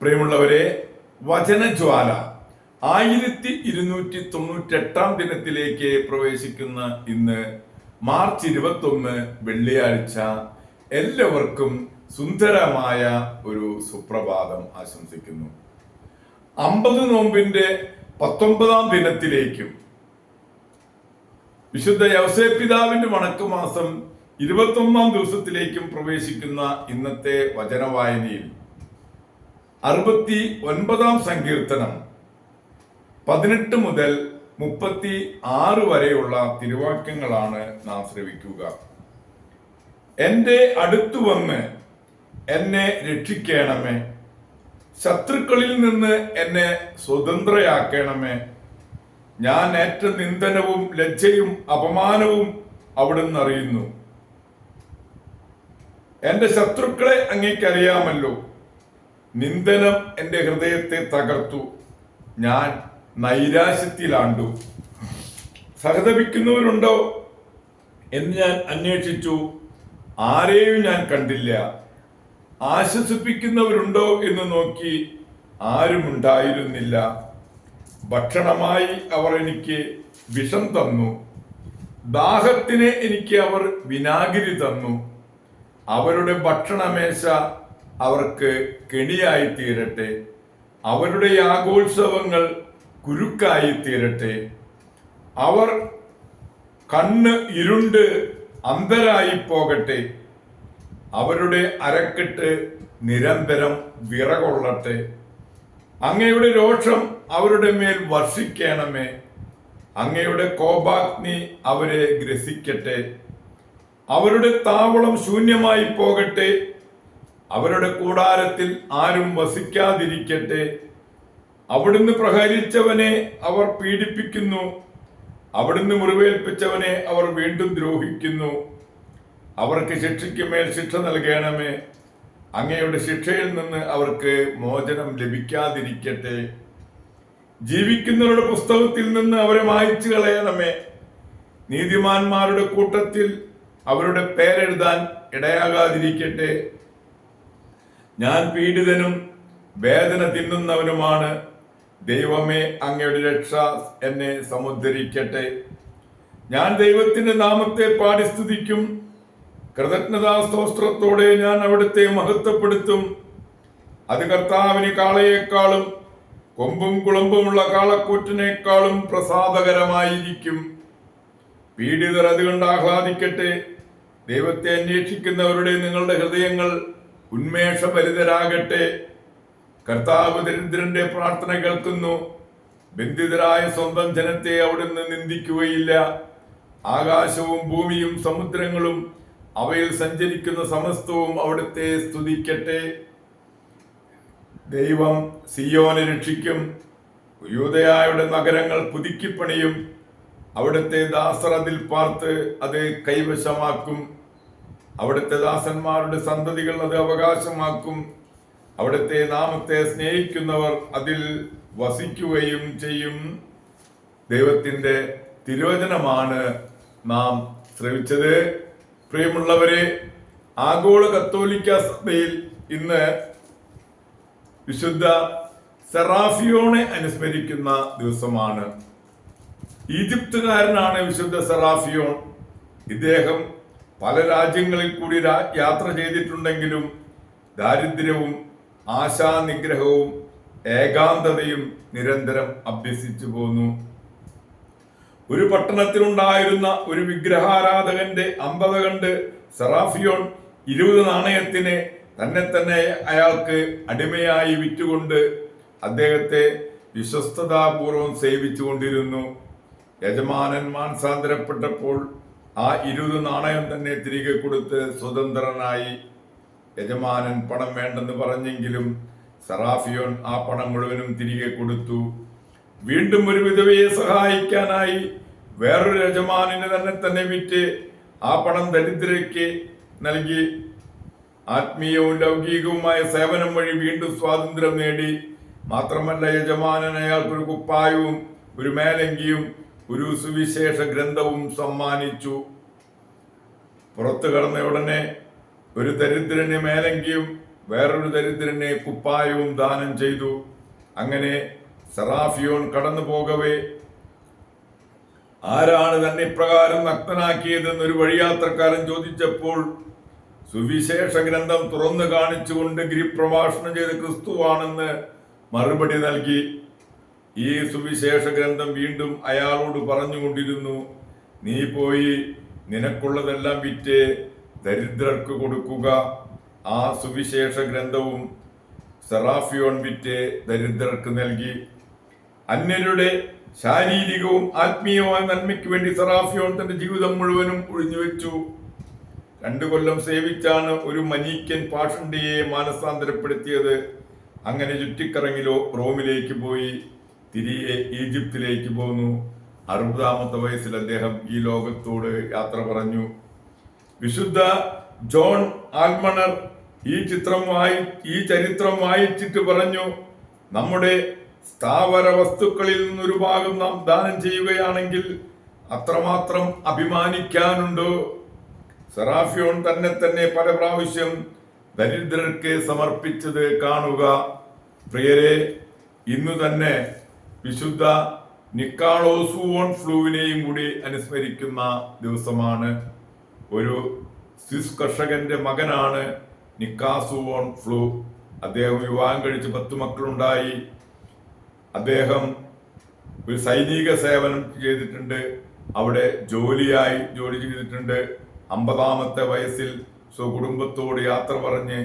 പ്രിയമുള്ളവരെ വചനജ്വാല. ആയിരത്തി ഇരുന്നൂറ്റി തൊണ്ണൂറ്റെട്ടാം ദിനത്തിലേക്ക് പ്രവേശിക്കുന്ന ഇന്ന് മാർച്ച് ഇരുപത്തൊന്ന് വെള്ളിയാഴ്ച എല്ലാവർക്കും സുന്ദരമായ ഒരു സുപ്രഭാതം ആശംസിക്കുന്നു. അമ്പത് നോമ്പിന്റെ പത്തൊമ്പതാം ദിനത്തിലേക്കും വിശുദ്ധ യവസേപിതാവിന്റെ വണക്കമാസം ഇരുപത്തൊന്നാം ദിവസത്തിലേക്കും പ്രവേശിക്കുന്ന ഇന്നത്തെ വചനവായനയിൽ അറുപത്തി ഒൻപതാം സങ്കീർത്തനം. പതിനെട്ട് മുതൽ മുപ്പത്തി ആറ് വരെയുള്ള തിരുവാക്യങ്ങളാണ് നാം ശ്രവിക്കുക. എന്റെ അടുത്തു വന്ന് എന്നെ രക്ഷിക്കണമേ. ശത്രുക്കളിൽ നിന്ന് എന്നെ സ്വതന്ത്രയാക്കണമേ. ഞാൻ ഏറ്റ നിന്ദനവും ലജ്ജയും അപമാനവും അവിടുന്ന് അറിയുന്നു. എന്റെ ശത്രുക്കളെ അങ്ങേക്കറിയാമല്ലോ. നിന്ദനം എന്റെ ഹൃദയത്തെ തകർത്തു. ഞാൻ നൈരാശ്യത്തിലാണ്ടു. സഹതപിക്കുന്നവരുണ്ടോ എന്ന് ഞാൻ അന്വേഷിച്ചു. ആരെയും ഞാൻ കണ്ടില്ല. ആശ്വസിപ്പിക്കുന്നവരുണ്ടോ എന്ന് നോക്കി ആരുമുണ്ടായിരുന്നില്ല ഭക്ഷണമായി അവർ എനിക്ക് വിഷം തന്നു. ദാഹത്തിന് എനിക്ക് അവർ വിനാഗിരി തന്നു. അവരുടെ ഭക്ഷണമേശ അവർക്ക് കെണിയായി തീരട്ടെ അവരുടെ യാഗോത്സവങ്ങൾ കുരുക്കായി തീരട്ടെ അവർ കണ്ണ് ഇരുണ്ട് അന്ധരായി പോകട്ടെ അവരുടെ അരക്കെട്ട് നിരന്തരം വിറകൊള്ളട്ടെ. അങ്ങയുടെ രോഷം അവരുടെ മേൽ വർഷിക്കണമേ. അങ്ങയുടെ കോപാഗ്നി അവരെ ഗ്രസിക്കട്ടെ. അവരുടെ താവളം ശൂന്യമായി പോകട്ടെ അവരുടെ കൂടാരത്തിൽ ആരും വസിക്കാതിരിക്കട്ടെ. അവിടുന്ന് പ്രഹരിച്ചവനെ അവർ പീഡിപ്പിക്കുന്നു. അവിടുന്ന് മുറിവേൽപ്പിച്ചവനെ അവർ വീണ്ടും ദ്രോഹിക്കുന്നു. അവർക്ക് ശിക്ഷയ്ക്ക് മേൽ ശിക്ഷ നൽകണമേ. അങ്ങയുടെ ശിക്ഷയിൽ നിന്ന് അവർക്ക് മോചനം ലഭിക്കാതിരിക്കട്ടെ. ജീവിക്കുന്നവരുടെ പുസ്തകത്തിൽ നിന്ന് അവരെ മായ്ച്ചു കളയണമേ. നീതിമാന്മാരുടെ കൂട്ടത്തിൽ അവരുടെ പേരെഴുതാൻ ഇടയാകാതിരിക്കട്ടെ. ഞാൻ പീഡിതനും വേദന തിന്നുന്നവനുമാണ്. ദൈവമേ അങ്ങയുടെ രക്ഷ എന്നെ സമുദ്ധരിക്കട്ടെ. ഞാൻ ദൈവത്തിന്റെ നാമത്തെ പാടി സ്തുതിക്കും. കൃതജ്ഞതാസ്തോത്രത്തോടെ ഞാൻ അവിടുത്തെ മഹത്വപ്പെടുത്തും. അത് കർത്താവിന് കാളയേക്കാളും കൊമ്പും കുളമ്പുമുള്ള കാളക്കൂറ്റിനേക്കാളും പ്രസാദകരമായിരിക്കും. പീഡിതർ അതുകൊണ്ട് ആഹ്ലാദിക്കട്ടെ. ദൈവത്തെ അന്വേഷിക്കുന്നവരുടെ നിങ്ങളുടെ ഹൃദയങ്ങൾ ഉന്മേഷഭരിതരാകട്ടെ. കർത്താവ് ദരിദ്രന്റെ പ്രാർത്ഥന കേൾക്കുന്നു. ബന്ധിതരായ സ്വന്തം ജനത്തെ അവിടുന്ന് നിന്ദിക്കുകയില്ല. ആകാശവും ഭൂമിയും സമുദ്രങ്ങളും അവയിൽ സഞ്ചരിക്കുന്ന സമസ്തവും അവിടുത്തെ സ്തുതിക്കട്ടെ. ദൈവം സിയോനെ രക്ഷിക്കും. യൂതയായുടെ നഗരങ്ങൾ പുതുക്കിപ്പണിയും. അവിടുത്തെ ദാസർ അതിൽ പാർത്ത് അത് കൈവശമാക്കും. അവിടുത്തെ ദാസന്മാരുടെ സന്തതികൾ അത് അവകാശമാക്കും. അവിടുത്തെ നാമത്തെ സ്നേഹിക്കുന്നവർ അതിൽ വസിക്കുകയും ചെയ്യും. ദൈവത്തിന്റെ തിരോചനമാണ് നാം ശ്രമിച്ചത് പ്രിയമുള്ളവരെ ആഗോള കത്തോലിക്ക സഭയിൽ ഇന്ന് വിശുദ്ധ സെറാഫിയോണെ അനുസ്മരിക്കുന്ന ദിവസമാണ്. ഈജിപ്തുകാരനാണ് വിശുദ്ധ സെറാഫിയോൺ ഇദ്ദേഹം പല രാജ്യങ്ങളിൽ കൂടി യാത്ര ചെയ്തിട്ടുണ്ടെങ്കിലും ദാരിദ്ര്യവും ആശാനിഗ്രഹവും ഏകാന്തതയും നിരന്തരം അഭ്യസിച്ചു പോന്നു. ഒരു പട്ടണത്തിലുണ്ടായിരുന്ന ഒരു വിഗ്രഹാരാധകന്റെ അമ്പത കണ്ട് സെറാഫിയോൺ ഇരുപത് നാണയത്തിന് തന്നെ തന്നെ അയാൾക്ക് അടിമയായി വിറ്റുകൊണ്ട് അദ്ദേഹത്തെ വിശ്വസ്തതാപൂർവം സേവിച്ചുകൊണ്ടിരുന്നു. യജമാനൻ മാനസാന്തരപ്പെട്ടപ്പോൾ ആ ഇരുപത് നാണയം തന്നെ തിരികെ കൊടുത്ത് സ്വതന്ത്രനായി യജമാനൻ പണം വേണ്ടെന്ന് പറഞ്ഞെങ്കിലും സറാഫിയോൻ ആ പണം മുഴുവനും തിരികെ കൊടുത്തു. വീണ്ടും ഒരു വിധവയെ സഹായിക്കാനായി വേറൊരു യജമാനിനെ തന്നെ തന്നെ വിറ്റ് ആ പണം ദരിദ്രയ്ക്ക് നൽകി. ആത്മീയവും ലൗകികവുമായ സേവനം വഴി വീണ്ടും സ്വാതന്ത്ര്യം നേടി. മാത്രമല്ല യജമാനൻ അയാൾക്കൊരു കുപ്പായവും ഒരു മേലങ്കിയും ഒരു സുവിശേഷ ഗ്രന്ഥവും സമ്മാനിച്ചു. പുറത്തു കടന്ന ഉടനെ ഒരു ദരിദ്രനെ മേലങ്കിയും വേറൊരു ദരിദ്രനെ കുപ്പായവും ദാനം ചെയ്തു. അങ്ങനെ സറാഫിയോൺ കടന്നു പോകവേ. ആരാണ് തന്നെ ഇപ്രകാരം നഗ്നനാക്കിയതെന്ന് ഒരു വഴിയാത്രക്കാരൻ ചോദിച്ചപ്പോൾ സുവിശേഷ ഗ്രന്ഥം തുറന്നു കാണിച്ചുകൊണ്ട് ഗിരിപ്രഭാഷണം ചെയ്ത ക്രിസ്തുവാണെന്ന് മറുപടി നൽകി. ഈ സുവിശേഷ ഗ്രന്ഥം വീണ്ടും അയാളോട് പറഞ്ഞുകൊണ്ടിരുന്നു നീ പോയി നിനക്കുള്ളതെല്ലാം വിറ്റ് ദരിദ്രർക്ക് കൊടുക്കുക. ആ സുവിശേഷ ഗ്രന്ഥവും സെറാഫിയോൺ വിറ്റ് ദരിദ്രർക്ക് നൽകി. അന്യരുടെ ശാരീരികവും ആത്മീയവുമായ നന്മയ്ക്ക് വേണ്ടി സെറാഫിയോൺ തന്റെ ജീവിതം മുഴുവനും ഒഴിഞ്ഞുവെച്ചു രണ്ടു കൊല്ലം സേവിച്ചാണ് ഒരു മനീക്കൻ പാഷണ്ടിയെ മാനസാന്തരപ്പെടുത്തിയത്. അങ്ങനെ ചുറ്റിക്കറങ്ങിലോ റോമിലേക്ക് പോയി. തിരികെ ഈജിപ്തിലേക്ക് പോന്നു. അറുപതാമത്തെ വയസ്സിൽ അദ്ദേഹം ഈ ലോകത്തോട് യാത്ര പറഞ്ഞു. വിശുദ്ധ ജോൺ ആൽമണർ ഈ ചിത്രം വായി ഈ ചരിത്രം വായിച്ചിട്ട് പറഞ്ഞു നമ്മുടെ സ്ഥാവര വസ്തുക്കളിൽ നിന്നൊരു ഭാഗം നാം ദാനം ചെയ്യുകയാണെങ്കിൽ അത്രമാത്രം അഭിമാനിക്കാനുണ്ട്? സെറാഫിയോൺ തന്നെ തന്നെ പല പ്രാവശ്യം ദരിദ്രർക്ക് സമർപ്പിച്ചത് കാണുക. പ്രിയരെ ഇന്നു തന്നെ വിശുദ്ധ നിക്കാളോസുവോൺ ഫ്ലൂവിനെയും കൂടി അനുസ്മരിക്കുന്ന ദിവസമാണ്. ഒരു സ്വിസ് കർഷകന്റെ മകനാണ് നിക്കാസുവോൺ ഫ്ലൂ. അദ്ദേഹം വിവാഹം കഴിച്ച് പത്ത് മക്കളുണ്ടായി. അദ്ദേഹം ഒരു സൈനിക സേവനം ചെയ്തിട്ടുണ്ട്. അവിടെ ജോലിയായി ജോലി ചെയ്തിട്ടുണ്ട്. അമ്പതാമത്തെ വയസ്സിൽ സ്വകുടുംബത്തോട് യാത്ര പറഞ്ഞ്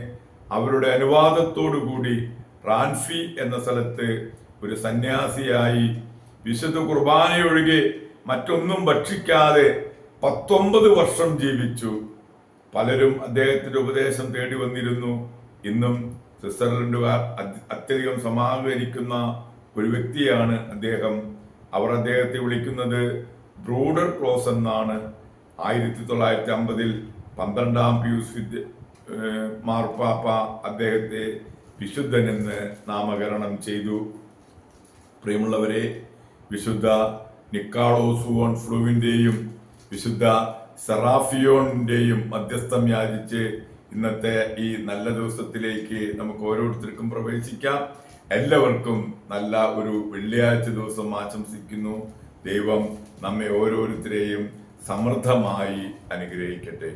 അവരുടെ അനുവാദത്തോടു കൂടി റാൻഫി എന്ന സ്ഥലത്ത് ഒരു സന്യാസിയായി വിശുദ്ധ കുർബാനയൊഴികെ മറ്റൊന്നും ഭക്ഷിക്കാതെ പത്തൊമ്പത് വർഷം ജീവിച്ചു. പലരും അദ്ദേഹത്തിന്റെ ഉപദേശം തേടി വന്നിരുന്നു. ഇന്നും സ്വിറ്റ്സർലൻഡുകാർ അത്യ- അത്യധികം സമാഹരിക്കുന്ന ഒരു വ്യക്തിയാണ് അദ്ദേഹം. അവർ അദ്ദേഹത്തെ വിളിക്കുന്നത് ബ്രൂഡർ ക്ലോസ് എന്നാണ്. ആയിരത്തി തൊള്ളായിരത്തി അമ്പതിൽ പന്ത്രണ്ടാം പിയൂസ് വിദ്യ മാർപ്പാപ്പ അദ്ദേഹത്തെ വിശുദ്ധനെന്ന് നാമകരണം ചെയ്തു. പ്രിയമുള്ളവരെ വിശുദ്ധ നിക്കാളോസുവോൺ ഫ്ലൂവിന്റെയും വിശുദ്ധ സെറാഫിയോണിന്റെയും മധ്യസ്ഥം യാചിച്ച് ഇന്നത്തെ ഈ നല്ല ദിവസത്തിലേക്ക് നമുക്ക് ഓരോരുത്തർക്കും പ്രവേശിക്കാം. എല്ലാവർക്കും നല്ല ഒരു വെള്ളിയാഴ്ച ദിവസം ആശംസിക്കുന്നു. ദൈവം നമ്മെ ഓരോരുത്തരെയും സമൃദ്ധമായി അനുഗ്രഹിക്കട്ടെ.